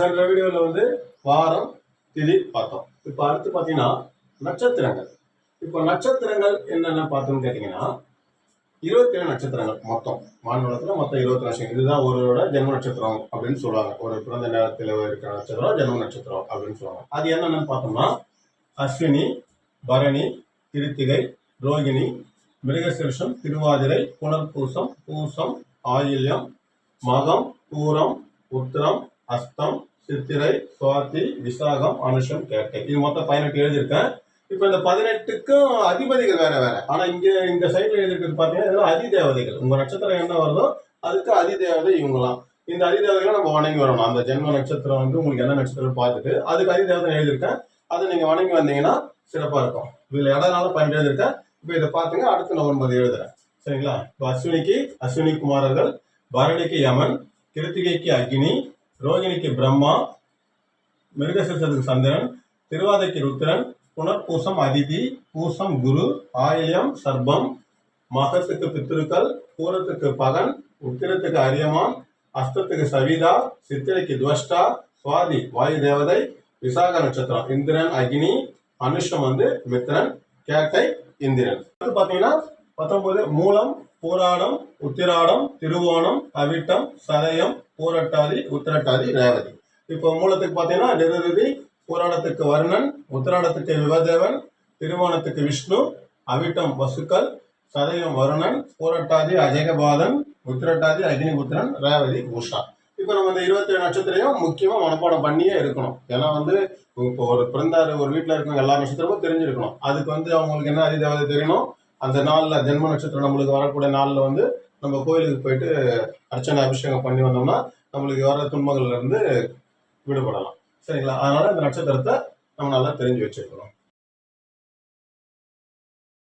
சென்ற வீடியோவில் வந்து வாரம் திதி பார்த்தோம் இப்போ அடுத்து பார்த்தீங்கன்னா நட்சத்திரங்கள். இப்போ நட்சத்திரங்கள் என்னென்ன பார்த்தோம்னு கேட்டிங்கன்னா இருபத்தி ஏழு நட்சத்திரங்கள் மொத்தம். மாநிலத்தில் மொத்தம் இருபத்தி லட்சம் இதுதான் ஒருவரோட ஜென்ம நட்சத்திரம் அப்படின்னு சொல்லுவாங்க. ஒரு பிறந்த நேரத்தில் இருக்கிற நட்சத்திரம் ஜென்ம நட்சத்திரம் அப்படின்னு சொல்லுவாங்க. அது என்னென்னு பார்த்தோம்னா அஸ்வினி பரணி கிருத்திகை ரோகிணி மிருகசீர்ஷம் திருவாதிரை புனர்பூசம் பூசம் ஆயில்யம் மகம் பூரம் உத்திரம் அஸ்தம் சித்திரை சுவாதி விசாகம் அனுஷம் கேட்டை இது மொத்தம் பதினெட்டு எழுதியிருக்கேன். இப்போ இந்த பதினெட்டுக்கும் அதிபதிகள் வேற வேற. ஆனா இங்க இந்த சைடுல எழுதிருக்கிறது பாத்தீங்கன்னா இதெல்லாம் அதிதேவதைகள். உங்க நட்சத்திரம் என்ன வருதோ அதுக்கு அதிதேவதை இவங்களாம் இந்த அதிதேவதைகளை நம்ம வணங்கி வரணும். அந்த ஜென்ம நட்சத்திரம் வந்து உங்களுக்கு என்ன நட்சத்திரம் பார்த்துட்டு அதுக்கு அதிதேவதை எழுதியிருக்கேன். அதை நீங்க வணங்கி வந்தீங்கன்னா சிறப்பா இருக்கும். இதுல எடனாலும் பன்னெண்டு எழுதியிருக்கேன். இப்போ இதை பாத்துங்க அடுத்து நான் ஒன்பது எழுதுறேன். சரிங்களா? இப்போ அஸ்வினிக்கு அஸ்வினி குமாரர்கள் பரணிக்கு யமன் கிருத்திகைக்கு அக்னி ரோகிணிக்கு பிரம்மா மிருகசிரசத்துக்கு சந்திரன் திருவாதைக்கு ருத்ரன் புனர்பூசம் அதிதி பூசம் குரு ஆயில்யம் சர்பம் மகத்துக்கு பித்திருக்கள் பூரத்துக்கு பகன் உத்திரத்துக்கு அரியமான் அஸ்தத்துக்கு சவிதா சித்திரைக்கு துவஷ்டா சுவாதி வாயு தேவதை விசாக நட்சத்திரம் இந்திரன் அக்னி அனுஷம் வந்து மித்ரன் கேட்டை இந்திரன். அடுத்து பாத்தீங்கன்னா பத்தொன்பது மூலம் பூராடம் உத்திராடம் திருவோணம் அவிட்டம் சதயம் பூரட்டாதி உத்திரட்டாதி ரேவதி. இப்போ மூலத்துக்கு பார்த்தீங்கன்னா நிருதி பூராடத்துக்கு வருணன் உத்திராடத்துக்கு விவதேவன் திருவோணத்துக்கு விஷ்ணு அவிட்டம் வசுக்கள் சதயம் வருணன் பூரட்டாதி அஜயபாதன் உத்திரட்டாதி அக்னிபுத்திரன் ரேவதி உஷா இப்போ நம்ம இந்த இருபத்தி ஏழு நட்சத்திரையும் முக்கியமாக மனப்பாடம் பண்ணியே இருக்கணும். ஏன்னா வந்து இப்போ ஒரு பிறந்தார் ஒரு வீட்டில் இருக்கிற எல்லா நட்சத்திரமும் தெரிஞ்சிருக்கணும். அதுக்கு வந்து அவங்களுக்கு என்ன அதிதேவதை தெரியணும்? அந்த நாளில் ஜென்ம நட்சத்திரம் நம்மளுக்கு வரக்கூடிய நாளில் வந்து நம்ம கோயிலுக்கு போயிட்டு அர்ச்சனை அபிஷேகம் பண்ணி வந்தோம்னா நம்மளுக்கு வர துன்பங்கள்ல இருந்து விடுபடலாம். சரிங்களா? அதனால இந்த நட்சத்திரத்தை நம்ம நல்லா தெரிஞ்சு வச்சிருக்கணும்